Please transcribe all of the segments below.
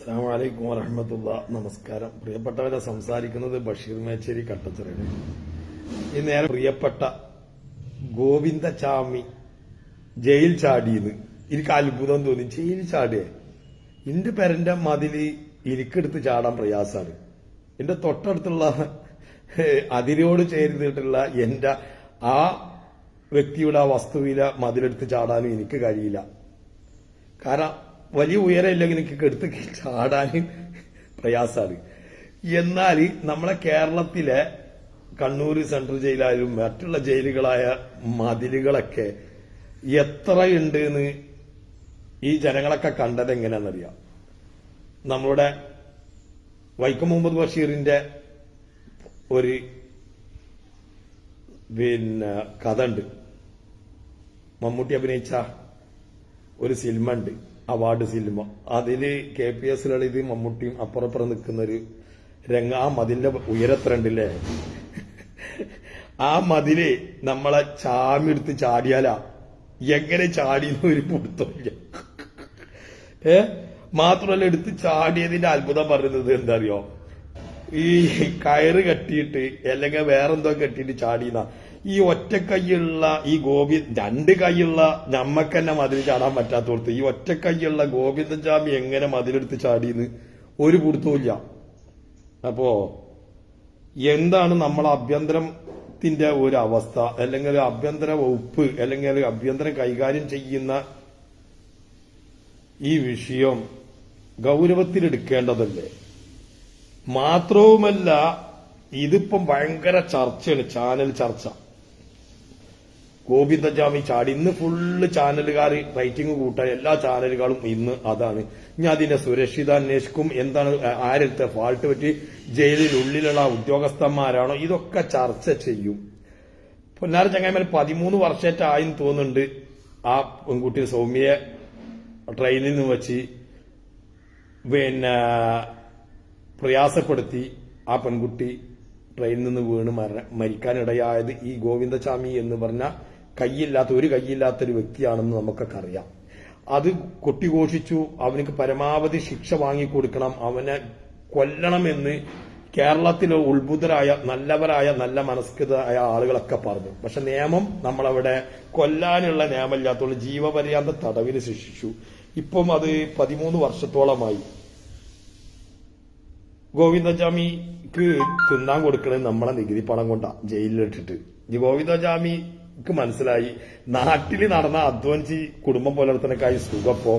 അസ്സാം വലൈക്കും വറഹമത്തുള്ള. നമസ്കാരം. പ്രിയപ്പെട്ടവരെ സംസാരിക്കുന്നത് ബഷീർ മേച്ചേരി കട്ടച്ചിറയാണ് ഈ നേരം പ്രിയപ്പെട്ട ഗോവിന്ദചാമി ജയിൽ ചാടിയെന്ന്. എനിക്ക് അത്ഭുതം തോന്നി. ജയിൽ ചാടിയേ. എന്റെ പേരന്റെ മതിൽ എനിക്കെടുത്ത് ചാടാൻ പ്രയാസാണ്. എന്റെ തൊട്ടടുത്തുള്ള അതിരോട് ചേർന്നിട്ടുള്ള എന്റെ ആ വ്യക്തിയുടെ ആ വസ്തുവിലെ മതിലെടുത്ത് ചാടാനും എനിക്ക് കഴിയില്ല. കാരണം വലിയ ഉയരമില്ലെങ്കിൽ എനിക്ക് എടുത്ത് ചാടാൻ പ്രയാസമാണ് എന്നാൽ നമ്മളെ കേരളത്തിലെ കണ്ണൂർ സെൻട്രൽ ജയിലായാലും മറ്റുള്ള ജയിലുകളായ മതിലുകളൊക്കെ എത്രയുണ്ട് എന്ന് ഈ ജനങ്ങളൊക്കെ കണ്ടത് എങ്ങനെയാണെന്നറിയാം. നമ്മളുടെ വൈക്കം മുഹമ്മദ് ബഷീറിന്റെ ഒരു പിന്നെ കഥ ഉണ്ട്. മമ്മൂട്ടി അഭിനയിച്ച ഒരു സിനിമ ഉണ്ട്. Award cinema. അതിൽ കെ പി എസ് ലളിത് മമ്മൂട്ടിയും അപ്പുറപ്പുറം നിൽക്കുന്ന ഒരു രംഗ. ആ മതിലിന്റെ ഉയരത്രണ്ടില്ലേ ആ മതിൽ നമ്മളെ ചാമി എടുത്ത് ചാടിയാലാ എങ്ങനെ ചാടിയെന്ന് ഒരു പിടുത്തമില്ല ഏ? മാത്രമല്ല എടുത്ത് ചാടിയതിന്റെ അത്ഭുതം പറയുന്നത് എന്താ അറിയോ? ഈ കയറ് കെട്ടിയിട്ട് അല്ലെങ്കിൽ വേറെന്തോ കെട്ടിയിട്ട് ചാടിയെന്ന. ഈ ഒറ്റ കൈയുള്ള ഈ ഗോപി രണ്ട് കൈയുള്ള നമ്മക്ക് തന്നെ മതിൽ ചാടാൻ പറ്റാത്തോടത്ത് ഈ ഒറ്റ കൈയുള്ള ഗോവിന്ദൻ ചാമി എങ്ങനെ മതിലെടുത്ത് ചാടിയെന്ന് ഒരു പിടുത്തവുമില്ല. അപ്പോ എന്താണ് നമ്മൾ അഭ്യന്തരത്തിന്റെ ഒരു അവസ്ഥ? അല്ലെങ്കിൽ അഭ്യന്തര വകുപ്പ് അല്ലെങ്കിൽ അഭ്യന്തരം കൈകാര്യം ചെയ്യുന്ന ഈ വിഷയം ഗൗരവത്തിലെടുക്കേണ്ടതല്ലേ മാത്രവുമല്ല ഇതിപ്പം ഭയങ്കര ചർച്ചയാണ് ചാനൽ ചർച്ച. ഗോവിന്ദജാമി ചാടി ഇന്ന് ഫുള്ള് ചാനലുകാർ റേറ്റിംഗ് കൂട്ടാൻ എല്ലാ ചാനലുകളും ഇന്ന് അതാണ്. ഇനി അതിനെ സുരക്ഷിത അന്വേഷിക്കും എന്താണ് ആരത്തെ ഫാൾട്ട് പറ്റി? ജയിലിനുള്ളിലുള്ള ഉദ്യോഗസ്ഥന്മാരാണോ? ഇതൊക്കെ ചർച്ച ചെയ്യും. പൊന്നാര ചങ്ങായിമാർ പതിമൂന്ന് വർഷമായിട്ടായെന്ന് തോന്നുന്നുണ്ട്. ആ പെൺകുട്ടി സൗമ്യയെ ട്രെയിനിൽ നിന്ന് വെച്ച് പിന്നെ പ്രയാസപ്പെടുത്തി ആ പെൺകുട്ടി ട്രെയിനിൽ നിന്ന് വീണ് മര മരിക്കാനിടയായത് ഈ ഗോവിന്ദസ്വാമി എന്ന് പറഞ്ഞ കൈയില്ലാത്ത ഒരു വ്യക്തിയാണെന്ന് നമുക്കൊക്കെ അറിയാം. അത് കൊട്ടിഘോഷിച്ചു അവനക്ക് പരമാവധി ശിക്ഷ വാങ്ങിക്കൊടുക്കണം അവനെ കൊല്ലണമെന്ന് കേരളത്തിലെ ഉത്ഭുതരായ നല്ലവരായ നല്ല മനസ്കൃതരായ ആളുകളൊക്കെ പറഞ്ഞു. പക്ഷെ നിയമം നമ്മളവിടെ കൊല്ലാനുള്ള നിയമമില്ലാത്തതുകൊണ്ട് ജീവപര്യാന്ത തടവിന് ശിക്ഷിച്ചു. ഇപ്പം അത് പതിമൂന്ന് വർഷത്തോളമായി. ഗോവിന്ദജാമിക്ക് തിന്നാൻ കൊടുക്കണത് നമ്മളെ നികുതി പണം കൊണ്ടാ ജയിലിലിട്ടിട്ട്. ഈ ഗോവിന്ദജാമിക്ക് മനസ്സിലായി. നാട്ടിൽ നടന്ന അധ്വാനിച്ച് കുടുംബം പുലർത്തനക്കായി സുഖപ്പോ?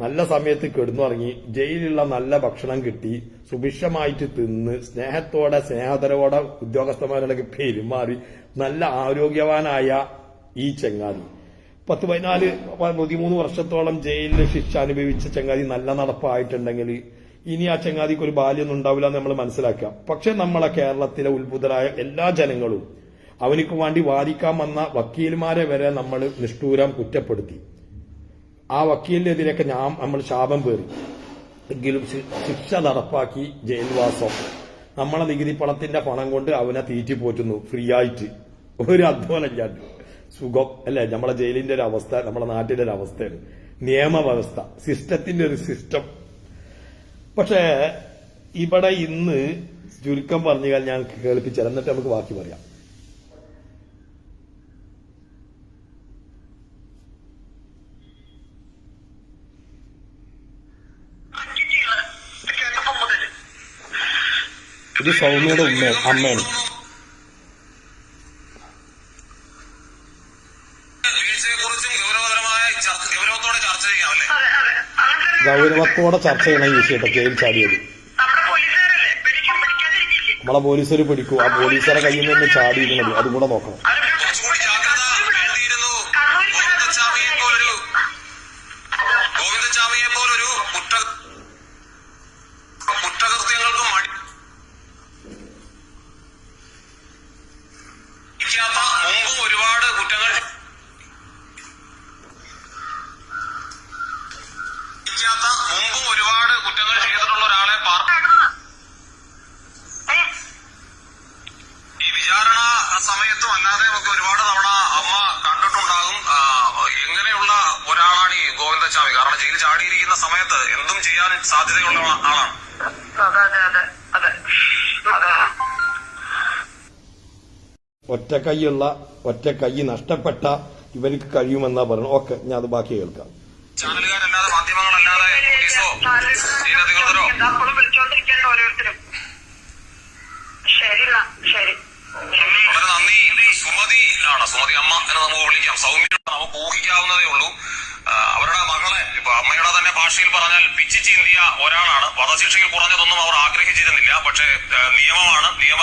നല്ല സമയത്ത് കിടന്നുറങ്ങി ജയിലുള്ള നല്ല ഭക്ഷണം കിട്ടി സുഭിക്ഷമായിട്ട് തിന്ന് സ്നേഹത്തോടെ സ്നേഹതരോടെ ഉദ്യോഗസ്ഥന്മാരുടെ പെരുമാറി നല്ല ആരോഗ്യവാനായ ഈ ചെങ്ങാതി. പത്ത് പതിനാല് പതിമൂന്ന് വർഷത്തോളം ജയിലിൽ ശിക്ഷ അനുഭവിച്ച ചെങ്ങാതി നല്ല നടപ്പായിട്ടുണ്ടെങ്കിൽ ഇനി ആ ചെങ്ങാതിക്ക് ഒരു ബാല്യൊന്നും ഉണ്ടാവില്ല എന്ന് നമ്മൾ മനസ്സിലാക്കാം. പക്ഷെ നമ്മളെ കേരളത്തിലെ ഉത്ഭുതരായ എല്ലാ ജനങ്ങളും അവനിക്ക് വേണ്ടി വാദിക്കാൻ വന്ന വക്കീൽമാരെ വരെ നമ്മൾ നിഷ്ഠൂരം കുറ്റപ്പെടുത്തി. ആ വക്കീലിനെതിരെയൊക്കെ ഞാൻ നമ്മൾ ശാപം പേറി. എങ്കിലും ശിക്ഷ നടപ്പാക്കി ജയിൽവാസം. നമ്മളെ നികുതി പണത്തിന്റെ പണം കൊണ്ട് അവനെ തീറ്റി പോറ്റുന്നു. ഫ്രീ ആയിട്ട്. ഒരു അധ്വാനം സുഖം അല്ലെ? നമ്മളെ ജയിലിന്റെ ഒരു അവസ്ഥ നമ്മളെ നാട്ടിലെ ഒരു അവസ്ഥയാണ്. നിയമവ്യവസ്ഥ. സിസ്റ്റത്തിന്റെ ഒരു സിസ്റ്റം. പക്ഷേ ഇവിടെ ഇന്ന് ചുരുക്കം പറഞ്ഞു ഞാൻ കേൾപ്പിച്ചാൽ എന്നിട്ട് നമുക്ക് ബാക്കി പറയാം കേട്ടപ്പം മുതൽ ഇത് സൗമ്യയുടെ ഉമ്മ അമ്മയാണ്. വീഴ്ചയെക്കുറിച്ചും ഗൗരവതരമായ ചർച്ച ഗൗരവത്തോടെ ചർച്ച ചെയ്യണം അതെ അതെ. അങ്ങനെ ചർച്ച ചെയ്യണ ഈ വിഷയത്തെ ജയിൽ ചാടിയത്. നമ്മളെ പോലീസുകാർ പിടിക്കും. ആ പോലീസുകാരെ കയ്യിൽ നിന്ന് ചാടിയിരുന്നത്. അതും കൂടെ നോക്കണം. ഒറ്റ കൈയുള്ള ഒറ്റ കൈ നഷ്ടപ്പെട്ട ഇവർക്ക് കഴിയുമെന്നാ പറയുന്നത്. ഓക്കെ ഞാൻ അത് ബാക്കി കേൾക്കാം. ചാനലുകാരല്ലാതെ മാധ്യമങ്ങളല്ലാതെ പോലീസോ വിളിച്ചോണ്ടിരിക്കണ്ട ഓരോരുത്തരും. ശരി. ശരി വളരെ നന്ദി. സുമതി ആണ് സുമതി അമ്മ എന്ന് നമുക്ക് വിളിക്കാം. സൗമ്യ നമുക്ക് ഊഹിക്കാവുന്നതേ ഉള്ളൂ. അവരുടെ മകളെ ഇപ്പൊ അമ്മയുടെ തന്നെ ഭാഷയിൽ പറഞ്ഞാൽ പിച്ചി ചീന്തിയ ഒരാളാണ്. വധശിക്ഷയിൽ കുറഞ്ഞതൊന്നും അവർ ആഗ്രഹിച്ചിരുന്നില്ല. പക്ഷേ നിയമമാണ്. നിയമ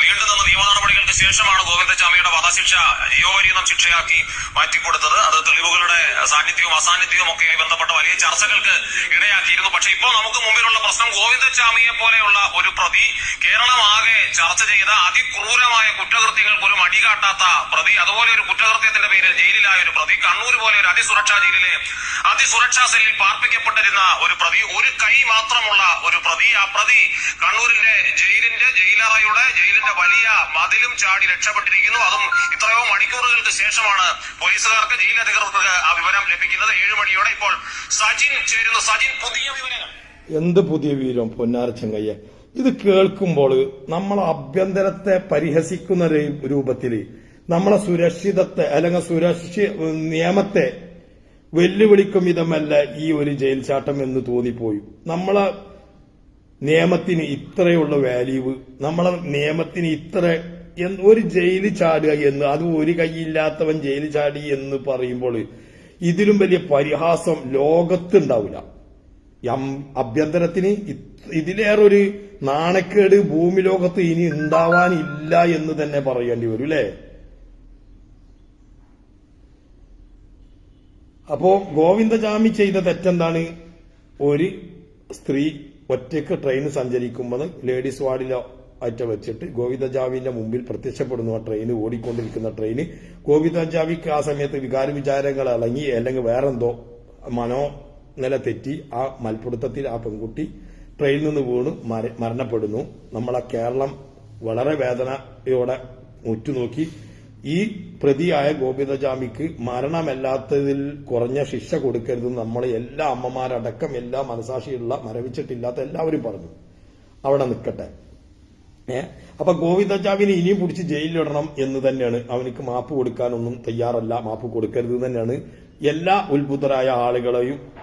നീണ്ടു നിന്ന നിയമ നടപടികൾക്ക് ശേഷമാണ് ഗോവിന്ദച്ചാമിയുടെ വധശിക്ഷ ജീവപര്യന്തം ശിക്ഷയാക്കി മാറ്റിക്കൊടുത്തത്. അത് തെളിവുകളുടെ സാന്നിധ്യവും അസാന്നിധ്യവും ഒക്കെയായി ബന്ധപ്പെട്ട വലിയ ചർച്ചകൾക്ക് ഇടയാക്കിയിരുന്നു. പക്ഷെ ഇപ്പോൾ നമുക്ക് മുമ്പിലുള്ള പ്രശ്നം ഗോവിന്ദച്ചാമിയെ പോലെയുള്ള ഒരു പ്രതി കേരളമാകെ ചർച്ച ചെയ്ത അതിക്രൂരമായ കുറ്റകൃത്യങ്ങൾക്ക് ഒരു മടികാട്ടാത്ത പ്രതി അതുപോലെ ഒരു കുറ്റകൃത്യത്തിന്റെ പേരിൽ ജയിലിലായ ഒരു പ്രതി കണ്ണൂർ പോലെ ഒരു അതിസുരക്ഷാ ജയിലിലെ അതിസുരക്ഷാ സെല്ലിൽ പാർപ്പിക്കപ്പെട്ടിരുന്ന ഒരു പ്രതി ഒരു കൈ മാത്രമുള്ള ഒരു പ്രതി. ആ പ്രതി കണ്ണൂരിന്റെ ജയിലിന്റെ ജയിലറയുടെ ജയിലിന്റെ വലിയ മതിലും ചാടി രക്ഷപ്പെട്ടിരിക്കുന്നു. അതും ഇത്രയോ മണിക്കൂറുകൾക്ക് ശേഷമാണ് പോലീസുകാർക്ക് ജയിൽ അധികൃതർക്ക് ആ വിവരം ലഭിക്കുന്നത്. ഏഴ് മണിയോടെ ഇപ്പോൾ സജിൻ ചേരുന്നു. സജിൻ പുതിയ വിവരങ്ങൾ. എന്ത് പുതിയ വിവരം? പൊന്നാർ ചെങ്ങയ്യ ഇത് കേൾക്കുമ്പോൾ നമ്മൾ അഭ്യന്തരത്തെ പരിഹസിക്കുന്ന രൂപത്തിൽ നമ്മളെ സുരക്ഷിതത്തെ അല്ലെങ്കിൽ സുരക്ഷ നിയമത്തെ വെല്ലുവിളിക്കും വിധമല്ല ഈ ഒരു ജയിൽ ചാട്ടം എന്ന് തോന്നിപ്പോയി. നമ്മളെ നിയമത്തിന് ഇത്രയുള്ള വാല്യൂ നമ്മളെ നിയമത്തിന് ഇത്ര ഒരു ജയിലിൽ ചാടുക എന്ന് അത് ഒരു കൈയില്ലാത്തവൻ ജയിലിൽ ചാടി എന്ന് പറയുമ്പോൾ ഇതിലും വലിയ പരിഹാസം ലോകത്തുണ്ടാവില്ല. അഭ്യന്തരത്തിന് ഇത് ഇതിലേറെ ഒരു നാണക്കേട് ഭൂമി ലോകത്ത് ഇനി ഉണ്ടാവാനില്ല എന്ന് തന്നെ പറയേണ്ടി വരും അല്ലേ അപ്പോ ഗോവിന്ദജാമി ചെയ്ത തെറ്റെന്താണ്? ഒരു സ്ത്രീ ഒറ്റയ്ക്ക് ട്രെയിൻ സഞ്ചരിക്കുമ്പോൾ ലേഡീസ് വാർഡിലോ അറ്റ വെച്ചിട്ട് ഗോവിന്ദജാവിന്റെ മുമ്പിൽ പ്രത്യക്ഷപ്പെടുന്നു ആ ട്രെയിൻ ഓടിക്കൊണ്ടിരിക്കുന്ന ട്രെയിന് ഗോവിന്ദജാവിക്ക് ആ സമയത്ത് വികാര വിചാരങ്ങൾ ഇളങ്ങി അല്ലെങ്കിൽ വേറെന്തോ മനോ നില തെറ്റി ആ മൽപ്പിടുത്തത്തിൽ ആ പെൺകുട്ടി ട്രെയിനിൽ നിന്ന് വീണ് മരണപ്പെടുന്നു. നമ്മളെ കേരളം വളരെ വേദനയോടെ ഉറ്റുനോക്കി. ഈ പ്രതിയായ ഗോപിതജാമിക്ക് മരണമല്ലാത്തതിൽ കുറഞ്ഞ ശിക്ഷ കൊടുക്കരുത് നമ്മൾ എല്ലാ അമ്മമാരടക്കം എല്ലാ മനസാക്ഷിയുള്ള മരവിച്ചിട്ടില്ലാത്ത എല്ലാവരും പറഞ്ഞു. അവിടെ നിൽക്കട്ടെ. ഏ? അപ്പൊ ഗോവിന്ദജാമിനെ ഇനിയും പിടിച്ച് ജയിലിലിടണം എന്ന് തന്നെയാണ്. അവനക്ക് മാപ്പ് കൊടുക്കാനൊന്നും തയ്യാറല്ല. മാപ്പ് കൊടുക്കരുത് തന്നെയാണ്. എല്ലാ ഉത്ഭുതരായ ആളുകളെയും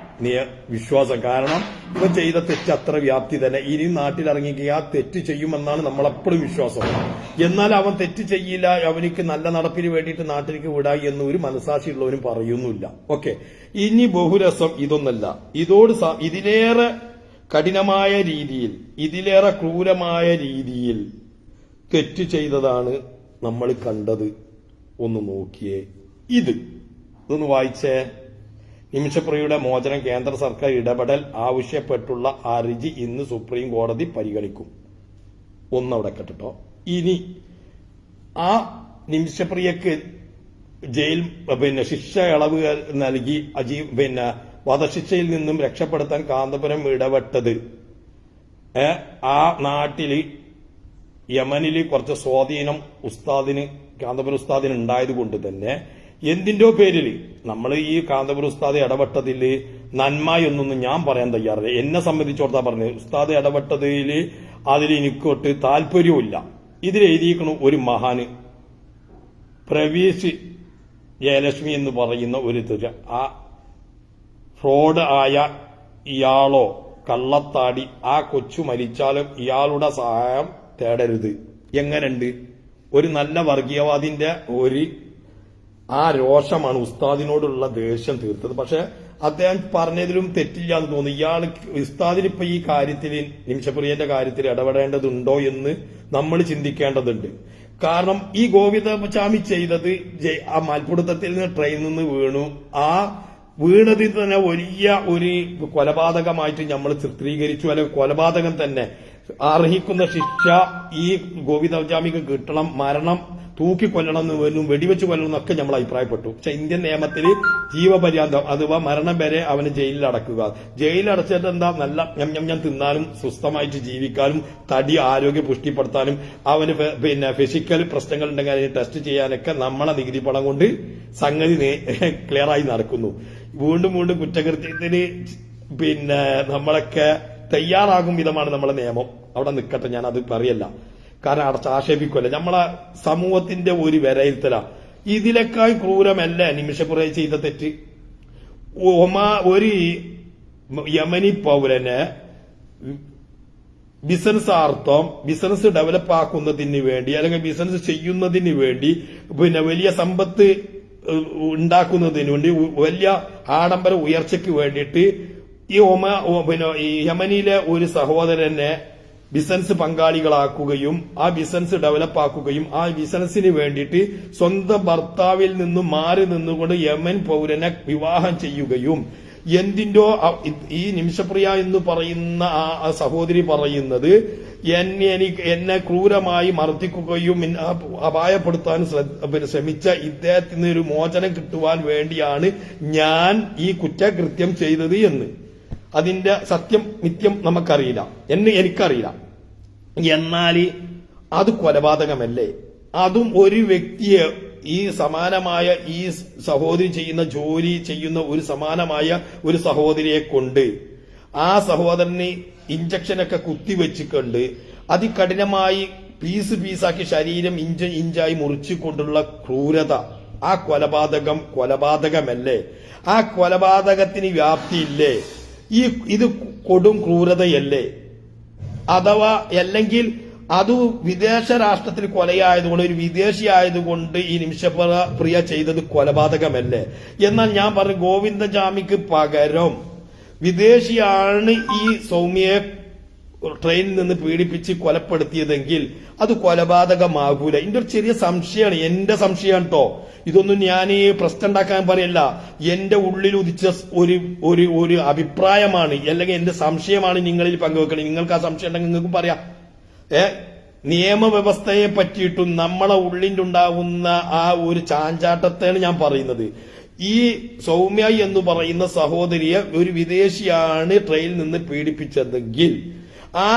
വിശ്വാസം കാരണം ഇവ ചെയ്ത തെറ്റ് അത്ര വ്യാപ്തി തന്നെ. ഇനി നാട്ടിൽ നാട്ടിലിറങ്ങിക്കുക ആ തെറ്റ് ചെയ്യുമെന്നാണ് നമ്മളെപ്പോഴും വിശ്വാസം. എന്നാൽ അവൻ തെറ്റ് ചെയ്യില്ല അവനിക്ക് നല്ല നടപ്പിന് വേണ്ടിയിട്ട് നാട്ടിലേക്ക് വിടായി എന്ന് ഒരു മനസാക്ഷിയുള്ളവരും പറയുന്നില്ല ഓക്കെ. ഇനി ബഹുരസം ഇതൊന്നല്ല. ഇതോട് ഇതിലേറെ കഠിനമായ രീതിയിൽ ഇതിലേറെ ക്രൂരമായ രീതിയിൽ തെറ്റ് ചെയ്തതാണ് നമ്മൾ കണ്ടത്. ഒന്ന് നോക്കിയേ. ഇത്. ഇതൊന്ന് വായിച്ചേ. നിമിഷപ്രിയയുടെ മോചനം കേന്ദ്ര സർക്കാർ ഇടപെടൽ ആവശ്യപ്പെട്ടുള്ള ഹർജി ഇന്ന് സുപ്രീം കോടതി പരിഗണിക്കും. ഒന്നവിടെ കേട്ടോ ഇനി ആ നിമിഷപ്രിയക്ക് ജയിൽ പിന്നെ ശിക്ഷ ഇളവ് നൽകി അജീ പിന്നെ വധശിക്ഷയിൽ നിന്നും രക്ഷപ്പെടുത്താൻ കാന്തപുരം ഇടപെട്ടത്. ആ നാട്ടിൽ യമനിൽ കുറച്ച് സ്വാധീനം ഉസ്താദിന് കാന്തപുരം ഉസ്താദിന് ഉണ്ടായത് കൊണ്ട് തന്നെ എന്തിന്റോ പേരിൽ? നമ്മൾ ഈ കാന്തപുരം ഉസ്താദ് ഇടപെട്ടതിൽ നന്മയൊന്നും ഞാൻ പറയാൻ തയ്യാറില്ല. എന്നെ സംബന്ധിച്ചോർത്താ പറഞ്ഞത് ഉസ്താദ് ഇടപെട്ടതിൽ അതിൽ എനിക്കൊട്ട് താല്പര്യവുമില്ല. ഇതിലെഴുതിയിരിക്കണം ഒരു മഹാന് പ്രവീഷ് ജയലക്ഷ്മി എന്ന് പറയുന്ന ഒരു തുര. ആ ഫ്രോഡ് ആയ ഇയാളോ കള്ളത്താടി ആ കൊച്ചു മരിച്ചാലും ഇയാളുടെ സഹായം തേടരുത്. എങ്ങനെയുണ്ട്? ഒരു നല്ല വർഗീയവാദിന്റെ ഒരു ആ രോഷമാണ് ഉസ്താദിനോടുള്ള ദേഷ്യം തീർത്തത്. പക്ഷെ അദ്ദേഹം പറഞ്ഞതിലും തെറ്റില്ല എന്ന് തോന്നുന്നു. ഇയാൾ ഉസ്താദിന് ഇപ്പൊ ഈ കാര്യത്തിൽ നിമിഷപ്രിയന്റെ കാര്യത്തിൽ ഇടപെടേണ്ടതുണ്ടോ എന്ന് നമ്മൾ ചിന്തിക്കേണ്ടതുണ്ട്. കാരണം ഈ ഗോവിന്ദസ്വാമി ചെയ്തത് ആ മൽപ്പിടുത്തത്തിൽ നിന്ന് ട്രെയിനിൽ നിന്ന് വീണു. ആ വീണതിൽ തന്നെ വലിയ ഒരു കൊലപാതകമായിട്ട് നമ്മൾ ചിത്രീകരിച്ചു. അല്ലെങ്കിൽ കൊലപാതകം തന്നെ. അർഹിക്കുന്ന ശിക്ഷ ഈ ഗോവിന്ദാമിക്ക് കിട്ടണം മരണം തൂക്കിക്കൊല്ലണം എന്ന് വരും വെടിവെച്ച് കൊല്ലണം എന്നൊക്കെ നമ്മൾ അഭിപ്രായപ്പെട്ടു. പക്ഷെ ഇന്ത്യൻ നിയമത്തിൽ ജീവപര്യാന്തം അഥവാ മരണം വരെ അവന് ജയിലിൽ അടക്കുക. ജയിലിൽ അടച്ചിട്ട് എന്താ? നല്ല ഞം ഞം ഞാൻ തിന്നാനും സ്വസ്ഥമായിട്ട് ജീവിക്കാനും തടി ആരോഗ്യം പുഷ്ടിപ്പെടുത്താനും അവന് പിന്നെ ഫിസിക്കൽ പ്രശ്നങ്ങൾ ഉണ്ടെങ്കിൽ അതിന് ടെസ്റ്റ് ചെയ്യാനൊക്കെ നമ്മളെ നികുതി പണം കൊണ്ട് സംഗതി ക്ലിയറായി നടക്കുന്നു. വീണ്ടും വീണ്ടും കുറ്റകൃത്യത്തിന് പിന്നെ നമ്മളൊക്കെ തയ്യാറാകും വിധമാണ് നമ്മുടെ നിയമം. അവിടെ നിൽക്കട്ടെ ഞാൻ അത് പറയല്ല. കാരണം അടച്ച് ആക്ഷേപിക്കുമല്ല നമ്മളെ സമൂഹത്തിന്റെ ഒരു വിലയിരുത്തല. ഇതിലേക്കാൾ ക്രൂരമല്ല നിമിഷപ്പുറ ചെയ്ത തെറ്റ്. ഒമാ ഒരു യമനി പൗരന് ബിസിനസ് ആർത്ഥം ബിസിനസ് ഡെവലപ്പ് ആക്കുന്നതിന് വേണ്ടി അല്ലെങ്കിൽ ബിസിനസ് ചെയ്യുന്നതിന് വേണ്ടി പിന്നെ വലിയ സമ്പത്ത് ഉണ്ടാക്കുന്നതിന് വേണ്ടി വലിയ ആഡംബര ഉയർച്ചയ്ക്ക് വേണ്ടിയിട്ട് ഈ ഒമ പിന്നെ ഈ യമനിലെ ഒരു സഹോദരനെ ബിസിനസ് പങ്കാളികളാക്കുകയും ആ ബിസിനസ് ഡെവലപ്പ് ആക്കുകയും ആ ബിസിനസിന് വേണ്ടിയിട്ട് സ്വന്തം ഭർത്താവിൽ നിന്നും മാറി നിന്നുകൊണ്ട് യമൻ പൗരനെ വിവാഹം ചെയ്യുകയും എന്തിന്റോ ഈ നിമിഷപ്രിയ എന്ന് പറയുന്ന ആ സഹോദരി പറയുന്നത് എന്നെ എനിക്ക് എന്നെ ക്രൂരമായി മർദ്ദിക്കുകയും അപായപ്പെടുത്താൻ ശ്രമിച്ച ഇദ്ദേഹത്തിന് ഒരു മോചനം കിട്ടുവാൻ വേണ്ടിയാണ് ഞാൻ ഈ കുറ്റകൃത്യം ചെയ്തത് എന്ന്. അതിന്റെ സത്യം നിത്യം നമുക്കറിയില്ല. എന്ന് എനിക്കറിയില്ല. എന്നാൽ അത് കൊലപാതകമല്ലേ? അതും ഒരു വ്യക്തിയെ ഈ സമാനമായ ഈ സഹോദരി ചെയ്യുന്ന ജോലി ചെയ്യുന്ന ഒരു സമാനമായ ഒരു സഹോദരിയെ കൊണ്ട് ആ സഹോദരന് ഇഞ്ചക്ഷനൊക്കെ കുത്തിവെച്ചിട്ടുണ്ട് അതികഠിനമായി പീസ് പീസാക്കി ശരീരം ഇഞ്ച് ഇഞ്ചായി മുറിച്ചുകൊണ്ടുള്ള ക്രൂരത. ആ കൊലപാതകം കൊലപാതകമല്ലേ? ആ കൊലപാതകത്തിന് വ്യാപ്തിയില്ലേ? ഈ ഇത് കൊടും ക്രൂരതയല്ലേ? അഥവാ അല്ലെങ്കിൽ അത് വിദേശ രാഷ്ട്രത്തിൽ കൊലയായതുകൊണ്ട് ഒരു വിദേശി ആയതുകൊണ്ട് ഈ നിമിഷപ്ര പ്രിയ ചെയ്തത് കൊലപാതകമല്ലേ? എന്നാൽ ഞാൻ പറഞ്ഞു ഗോവിന്ദജാമിക്ക് പകരം വിദേശിയാണ് ഈ സൗമ്യയെ ട്രെയിനിൽ നിന്ന് പീഡിപ്പിച്ച് കൊലപ്പെടുത്തിയതെങ്കിൽ അത് കൊലപാതകമാകൂല. എന്റെ ഒരു ചെറിയ സംശയമാണ് എന്റെ സംശയമാണ് കേട്ടോ ഇതൊന്നും ഞാൻ പ്രശ്നം ഉണ്ടാക്കാൻ പറയല്ല. എന്റെ ഉള്ളിൽ ഉദിച്ച ഒരു ഒരു ഒരു അഭിപ്രായമാണ്. അല്ലെങ്കിൽ എന്റെ സംശയമാണ് നിങ്ങളിൽ പങ്കുവെക്കണത് നിങ്ങൾക്ക് ആ സംശയം ഉണ്ടെങ്കിൽ നിങ്ങൾക്കും പറയാം. ഏ? നിയമവ്യവസ്ഥയെ പറ്റിയിട്ടും നമ്മളെ ഉള്ളിന്റെ ഉണ്ടാവുന്ന ആ ഒരു ചാഞ്ചാട്ടത്തെയാണ് ഞാൻ പറയുന്നത്. ഈ സൗമ്യ എന്ന് പറയുന്ന സഹോദരിയെ ഒരു വിദേശിയാണ് ട്രെയിനിൽ നിന്ന് പീഡിപ്പിച്ചതെങ്കിൽ ആ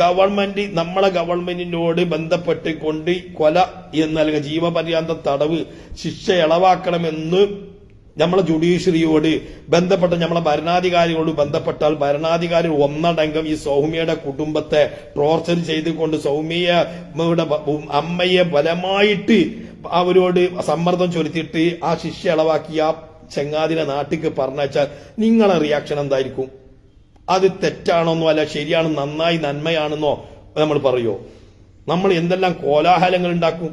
ഗവൺമെന്റ് നമ്മളെ ഗവൺമെന്റിനോട് ബന്ധപ്പെട്ട് കൊണ്ട് കൊല എന്നല്ല ജീവപര്യാന്ത തടവ് ശിക്ഷ ഇളവാക്കണമെന്ന് നമ്മളെ ജുഡീഷ്യറിയോട് ബന്ധപ്പെട്ട നമ്മളെ ഭരണാധികാരികളോട് ബന്ധപ്പെട്ടാൽ ഭരണാധികാരി ഒന്നടങ്കം ഈ സൗമ്യയുടെ കുടുംബത്തെ ടോർച്ചർ ചെയ്തുകൊണ്ട് സൗമ്യയുടെ അമ്മയെ ബലമായിട്ട് അവരോട് സമ്മർദ്ദം ചൊലുത്തിയിട്ട് ആ ശിക്ഷ ഇളവാക്കി ആ ചെങ്ങാതിനെ നാട്ടിക്ക് പറഞ്ഞാൽ നിങ്ങളെ റിയാക്ഷൻ എന്തായിരിക്കും? അത് തെറ്റാണെന്നോ അല്ല ശരിയാണ് നന്നായി നന്മയാണെന്നോ നമ്മൾ പറയോ? നമ്മൾ എന്തെല്ലാം കോലാഹലങ്ങൾ ഉണ്ടാക്കും?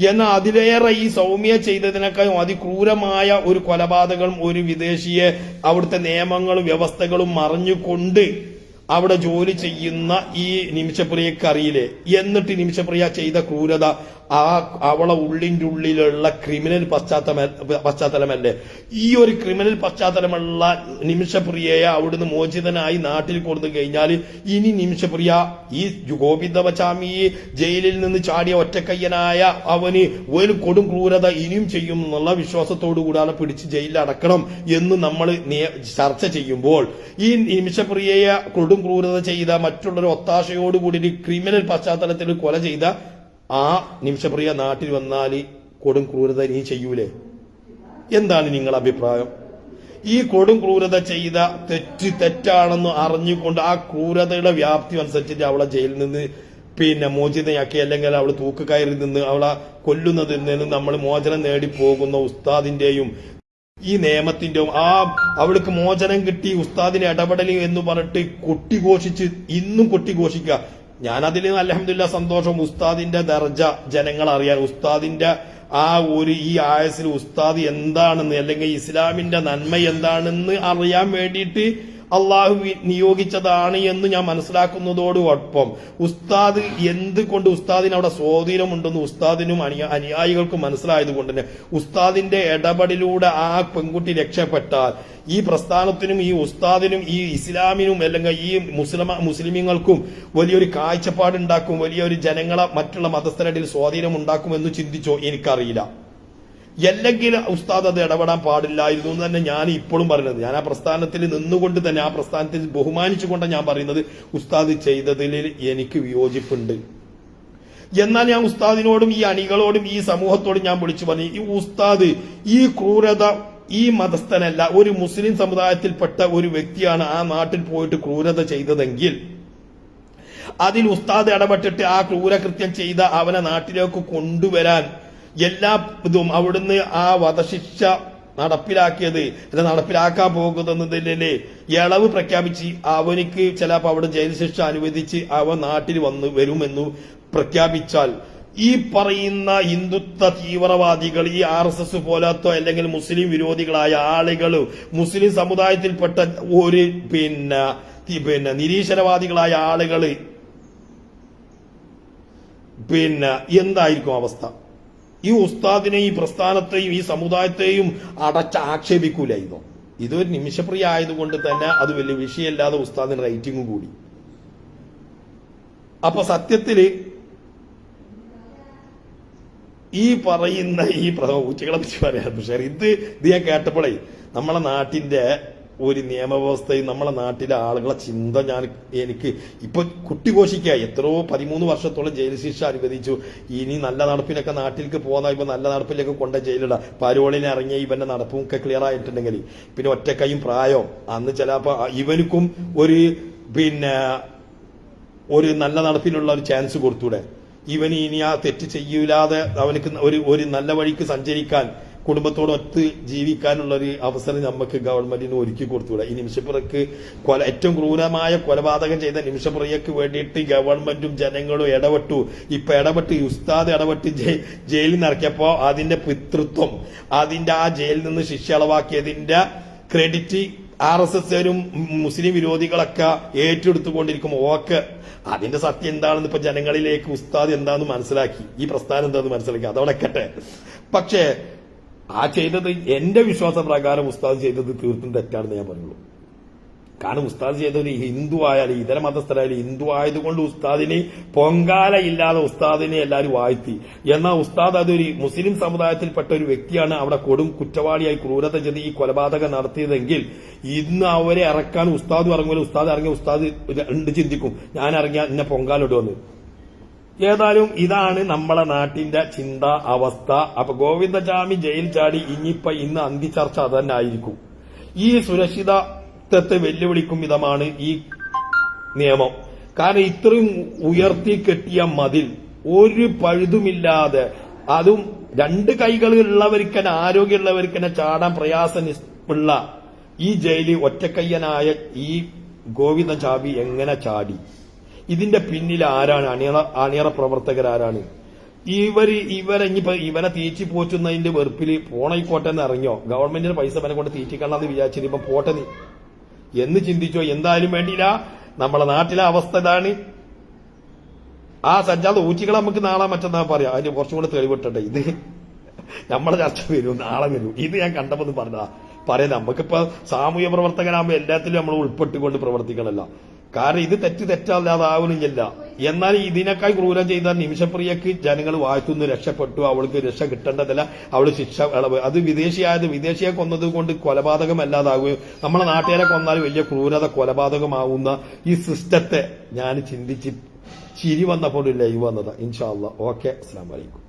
എന്നാൽ അതിലേറെ ഈ സൗമ്യ ചെയ്തതിനേക്കാളും അതിക്രൂരമായ ഒരു കൊലപാതകം ഒരു വിദേശിയെ അവിടുത്തെ നിയമങ്ങളും വ്യവസ്ഥകളും മറിഞ്ഞുകൊണ്ട് അവിടെ ജോലി ചെയ്യുന്ന ഈ നിമിഷപ്രിയക്കറിയില്ലേ എന്നിട്ട് നിമിഷപ്രിയ ചെയ്ത ക്രൂരത ആ അവളെ ഉള്ളിന്റെ ഉള്ളിലുള്ള ക്രിമിനൽ പശ്ചാത്തല പശ്ചാത്തലമല്ലേ? ഈ ഒരു ക്രിമിനൽ പശ്ചാത്തലമുള്ള നിമിഷപ്രിയയെ അവിടുന്ന് മോചിതനായി നാട്ടിൽ കൊണ്ടു കഴിഞ്ഞാൽ ഇനി നിമിഷപ്രിയ ഈ ഗോപിന്ദവചാമിയെ ജയിലിൽ നിന്ന് ചാടിയ ഒറ്റക്കയ്യനായ അവന് ഒരു കൊടും ക്രൂരത ഇനിയും ചെയ്യും എന്നുള്ള വിശ്വാസത്തോടു കൂടാതെ പിടിച്ച് ജയിലിൽ അടക്കണം എന്ന് നമ്മൾ ചർച്ച ചെയ്യുമ്പോൾ ഈ നിമിഷപ്രിയയെ കൊടും ക്രൂരത ചെയ്ത മറ്റുള്ളൊരു ഒത്താശയോടുകൂടി ക്രിമിനൽ പശ്ചാത്തലത്തിൽ കൊല ചെയ്ത ആ നിമിഷപ്രിയ നാട്ടിൽ വന്നാൽ കൊടും ക്രൂരത ഇനി ചെയ്യൂലേ? എന്താണ് നിങ്ങളുടെ അഭിപ്രായം? ഈ കൊടും ക്രൂരത ചെയ്ത തെറ്റ് തെറ്റാണെന്ന് അറിഞ്ഞുകൊണ്ട് ആ ക്രൂരതയുടെ വ്യാപ്തി അനുസരിച്ചിട്ട് അവളെ ജയിലിൽ നിന്ന് പിന്നെ മോചിതയാക്കി അല്ലെങ്കിൽ അവൾ തൂക്കുകയറിൽ നിന്ന് അവളെ കൊല്ലുന്നതിൽ നിന്ന് നമ്മൾ മോചനം നേടി പോകുന്ന ഉസ്താദിന്റെയും ഈ നിയമത്തിന്റെയും ആ അവൾക്ക് മോചനം കിട്ടി ഉസ്താദിന് ഇടപെടൽ എന്ന് പറഞ്ഞിട്ട് കൊട്ടിഘോഷിച്ച് ഇന്നും കൊട്ടിഘോഷിക്കുക. ഞാൻ അതിൽ അലഹമില്ല സന്തോഷം. ഉസ്താദിന്റെ ദർജ ജനങ്ങൾ അറിയാൻ ഉസ്താദിന്റെ ആ ഒരു ഈ ആയസിൽ ഉസ്താദ് എന്താണെന്ന് അല്ലെങ്കിൽ ഇസ്ലാമിന്റെ നന്മ എന്താണെന്ന് അറിയാൻ വേണ്ടിയിട്ട് അള്ളാഹു നിയോഗിച്ചതാണ് എന്ന് ഞാൻ മനസ്സിലാക്കുന്നതോടൊപ്പം ഉസ്താദ് എന്തുകൊണ്ട് ഉസ്താദിന് അവിടെ സ്വാധീനമുണ്ടെന്ന് ഉസ്താദിനും അനു അനുയായികൾക്കും മനസ്സിലായത് കൊണ്ട് തന്നെ ഉസ്താദിന്റെ ഇടപെടലിലൂടെ ആ പെൺകുട്ടി രക്ഷപ്പെട്ടാൽ ഈ പ്രസ്ഥാനത്തിനും ഈ ഉസ്താദിനും ഈ ഇസ്ലാമിനും അല്ലെങ്കിൽ ഈ മുസ്ലിമ മുസ്ലിമീങ്ങൾക്കും വലിയൊരു കാഴ്ചപ്പാടുണ്ടാക്കും വലിയൊരു ജനങ്ങളെ മറ്റുള്ള മതസ്ഥരുടെ സ്വാധീനം ഉണ്ടാക്കും എന്ന് ചിന്തിച്ചോ എനിക്കറിയില്ല. അല്ലെങ്കിൽ ഉസ്താദ് അത് ഇടപെടാൻ പാടില്ലായിരുന്നു എന്ന് തന്നെ ഞാൻ ഇപ്പോഴും പറയുന്നത്. ഞാൻ ആ പ്രസ്ഥാനത്തിൽ നിന്നുകൊണ്ട് തന്നെ ആ പ്രസ്ഥാനത്തിൽ ബഹുമാനിച്ചുകൊണ്ടാണ് ഞാൻ പറയുന്നത് ഉസ്താദ് ചെയ്തതിൽ എനിക്ക് വിയോജിപ്പുണ്ട്. എന്നാൽ ഞാൻ ഉസ്താദിനോടും ഈ അണികളോടും ഈ സമൂഹത്തോടും ഞാൻ വിളിച്ചു പറഞ്ഞു ഈ ഉസ്താദ് ഈ ക്രൂരത ഈ മതസ്ഥനല്ല ഒരു മുസ്ലിം സമുദായത്തിൽപ്പെട്ട ഒരു വ്യക്തിയാണ് ആ നാട്ടിൽ പോയിട്ട് ക്രൂരത ചെയ്തതെങ്കിൽ അതിൽ ഉസ്താദ് ഇടപെട്ടിട്ട് ആ ക്രൂരകൃത്യം ചെയ്ത അവനെ നാട്ടിലേക്ക് കൊണ്ടുവരാൻ എല്ലാ ഇതും അവിടുന്ന് ആ വധശിക്ഷ നടപ്പിലാക്കിയത് അല്ല നടപ്പിലാക്കാൻ പോകുന്നതിലെ ഇളവ് പ്രഖ്യാപിച്ച് അവനിക്ക് ചിലപ്പോൾ അവിടെ ജയിൽ ശിക്ഷ അനുവദിച്ച് അവൻ നാട്ടിൽ വന്ന് വരുമെന്നു പ്രഖ്യാപിച്ചാൽ ഈ പറയുന്ന ഹിന്ദുത്വ തീവ്രവാദികൾ ഈ ആർ എസ് എസ് പോലത്തോ അല്ലെങ്കിൽ മുസ്ലിം വിരോധികളായ ആളുകൾ മുസ്ലിം സമുദായത്തിൽപ്പെട്ട ഒരു പിന്നെ പിന്നെ നിരീശ്വരവാദികളായ ആളുകൾ പിന്നെ എന്തായിരിക്കും അവസ്ഥ? ഈ ഉസ്താദിനെ ഈ പ്രസ്ഥാനത്തെയും ഈ സമുദായത്തെയും അടച്ച് ആക്ഷേപിക്കൂലായിരുന്നു ഇതൊരു നിമിഷപ്രിയ ആയതുകൊണ്ട് തന്നെ അത് വലിയ വിഷയമല്ലാതെ ഉസ്താദിന് റൈറ്റിംഗ് കൂടി. അപ്പൊ സത്യത്തിൽ ഈ പറയുന്ന ഈ പ്രഥമ ഊച്ചകളെ പറ്റി പറയാം പക്ഷേ ഇത് ഇത് ഞാൻ കേട്ടപ്പോഴേ നമ്മളെ നാട്ടിന്റെ ഒരു നിയമവ്യവസ്ഥയും നമ്മളെ നാട്ടിലെ ആളുകളെ ചിന്ത ഞാൻ എനിക്ക് ഇപ്പൊ കുട്ടിഘോഷിക്കുക എത്രയോ പതിമൂന്ന് വർഷത്തോളം ജയിൽ ശിക്ഷ അനുവദിച്ചു. ഇനി നല്ല നടപ്പിനൊക്കെ നാട്ടിലേക്ക് പോകുന്ന ഇപ്പൊ നല്ല നടപ്പിലേക്ക് കൊണ്ട ജയിലിട. പരോളിന് ഇറങ്ങിയ ഇവന്റെ നടപ്പും ഒക്കെ ക്ലിയർ ആയിട്ടുണ്ടെങ്കിൽ. പിന്നെ ഒറ്റക്കൈയും പ്രായം. അന്ന് ചിലപ്പോ ഇവനുക്കും ഒരു പിന്നെ ഒരു നല്ല നടപ്പിനുള്ള ഒരു ചാൻസ് കൊടുത്തൂടെ. ഇവന് ഇനി ആ തെറ്റ് ചെയ്യൂലാതെ അവനക്ക് ഒരു ഒരു നല്ല വഴിക്ക് സഞ്ചരിക്കാൻ കുടുംബത്തോടൊത്ത് ജീവിക്കാനുള്ള ഒരു അവസരം നമുക്ക് ഗവൺമെന്റിന് ഒരുക്കി കൊടുത്തൂടെ ഈ നിമിഷപ്പുറക്ക് കൊല ഏറ്റവും ക്രൂരമായ കൊലപാതകം ചെയ്ത നിമിഷപ്പുറയ്ക്ക് വേണ്ടിയിട്ട് ഗവൺമെന്റും ജനങ്ങളും ഇടപെട്ടു. ഇപ്പൊ ഇടപെട്ട് ഉസ്താദ് ഇടപെട്ട് ജയിലിൽ നിന്ന് ഇറക്കിയപ്പോ അതിന്റെ പിതൃത്വം അതിന്റെ ആ ജയിലിൽ നിന്ന് ശിക്ഷ ഇളവാക്കിയതിന്റെ ക്രെഡിറ്റ് ആർ എസ് എസുകാരും മുസ്ലിം വിരോധികളൊക്കെ ഏറ്റെടുത്തുകൊണ്ടിരിക്കും ഓക്കെ അതിന്റെ സത്യം എന്താണെന്ന് ഇപ്പൊ ജനങ്ങളിലേക്ക് ഉസ്താദ് എന്താന്ന് മനസ്സിലാക്കി. ഈ പ്രസ്ഥാനം എന്താന്ന് മനസ്സിലാക്കി. അതവിടെ കട്ടെ പക്ഷേ ആ ചെയ്തത് എന്റെ വിശ്വാസ പ്രകാരം ഉസ്താദ് ചെയ്തത് തീർത്തും തെറ്റാണെന്ന് ഞാൻ പറയുള്ളൂ. കാരണം ഉസ്താദ് ചെയ്ത ഒരു ഹിന്ദു ആയാലും ഇതര മതസ്ഥരായാലും ഹിന്ദു ആയതുകൊണ്ട് ഉസ്താദിനെ പൊങ്കാല ഇല്ലാതെ ഉസ്താദിനെ എല്ലാവരും വാഴ്ത്തി. എന്നാൽ ഉസ്താദ് അതൊരു മുസ്ലിം സമുദായത്തിൽപ്പെട്ട ഒരു വ്യക്തിയാണ്. അവിടെ കൊടും കുറ്റവാളിയായി ക്രൂരത ചെയ്ത് ഈ കൊലപാതകം നടത്തിയതെങ്കിൽ ഇന്ന് അവരെ ഇറക്കാൻ ഉസ്താദ് ഇറങ്ങുമല്ലോ ഉസ്താദ് ഇറങ്ങിയ ഉസ്താദ് ഉണ്ട് ചിന്തിക്കും. ഞാൻ ഇറങ്ങിയ എന്നെ പൊങ്കാലിടുമെന്ന് ഏതായാലും ഇതാണ് നമ്മളെ നാട്ടിന്റെ ചിന്ത അവസ്ഥ. അപ്പൊ ഗോവിന്ദചാമി ജയിൽ ചാടി ഇനിയിപ്പോ ഇന്ന് അന്തി ചർച്ച തന്നെ ആയിരിക്കും ഈ സുരക്ഷിതത്വത്തെ വെല്ലുവിളിക്കും വിധമാണ് ഈ നിയമം. കാരണം ഇത്രയും ഉയർത്തി കെട്ടിയ മതിൽ ഒരു പഴുതുമില്ലാതെ അതും രണ്ട് കൈകളുള്ളവർക്കന്നെ ആരോഗ്യമുള്ളവർക്കന്നെ ചാടാൻ പ്രയാസമുള്ള ഈ ജയിലിൽ ഒറ്റക്കയ്യനായ ഈ ഗോവിന്ദ ചാബി എങ്ങനെ ചാടി? ഇതിന്റെ പിന്നിൽ ആരാണ്? അണിയറ അണിയറ പ്രവർത്തകർ ആരാണ്? ഇവർ ഇവരെ ഇനിയിപ്പോ ഇവനെ തീറ്റി പോറ്റുന്നതിന്റെ വെറുപ്പിൽ പോണയിക്കോട്ടെ എന്ന് ഇറങ്ങിയോ ഗവൺമെന്റിന് പൈസ ഇവനെ കൊണ്ട് തീറ്റിക്കണമെന്ന് വിചാരിച്ചത് ഇപ്പൊ പോട്ടെ നീ. എന്ന് ചിന്തിച്ചോ? എന്തായാലും വേണ്ടിയില്ല. നമ്മളെ നാട്ടിലെ അവസ്ഥ ഇതാണ്. ആ സജ്ജാത ഊറ്റികളെ നമുക്ക് നാളെ മറ്റന്നാ പറയാം. അതിന് കുറച്ചും കൂടെ തെളിവിട്ടട്ടെ ഇത് നമ്മളെ ചർച്ച വരും. നാളെ വരും. ഇത് ഞാൻ കണ്ടപ്പോൾ പറഞ്ഞതാ. പറയാം നമുക്കിപ്പോ സാമൂഹ്യ പ്രവർത്തകനാകുമ്പോ എല്ലാത്തിലും നമ്മൾ ഉൾപ്പെട്ടുകൊണ്ട് പ്രവർത്തിക്കണല്ലോ. കാരണം ഇത് തെറ്റ് തെറ്റല്ലാതാവുന്നില്ല. എന്നാൽ ഇതിനേക്കാൾ ക്രൂരം ചെയ്ത നിമിഷപ്രിയക്ക് ജനങ്ങൾ വാഴ്ത്തുന്നു രക്ഷപ്പെട്ടു. അവൾക്ക് രക്ഷ കിട്ടേണ്ടതില്ല. അവൾ ശിക്ഷ അത് വിദേശിയായത് വിദേശിയെ കൊന്നത് കൊണ്ട് കൊലപാതകമല്ലാതാകുകയും നമ്മളെ നാട്ടുകാരെ കൊന്നാൽ വലിയ ക്രൂരത കൊലപാതകമാവുന്ന ഈ സിസ്റ്റത്തെ ഞാൻ ചിന്തിച്ച് ചിരി വന്നപ്പോൾ ഈ ലൈവ് വന്നതാ. ഇൻഷാല്ല ഓക്കെ. അസ്സാം വലൈക്കും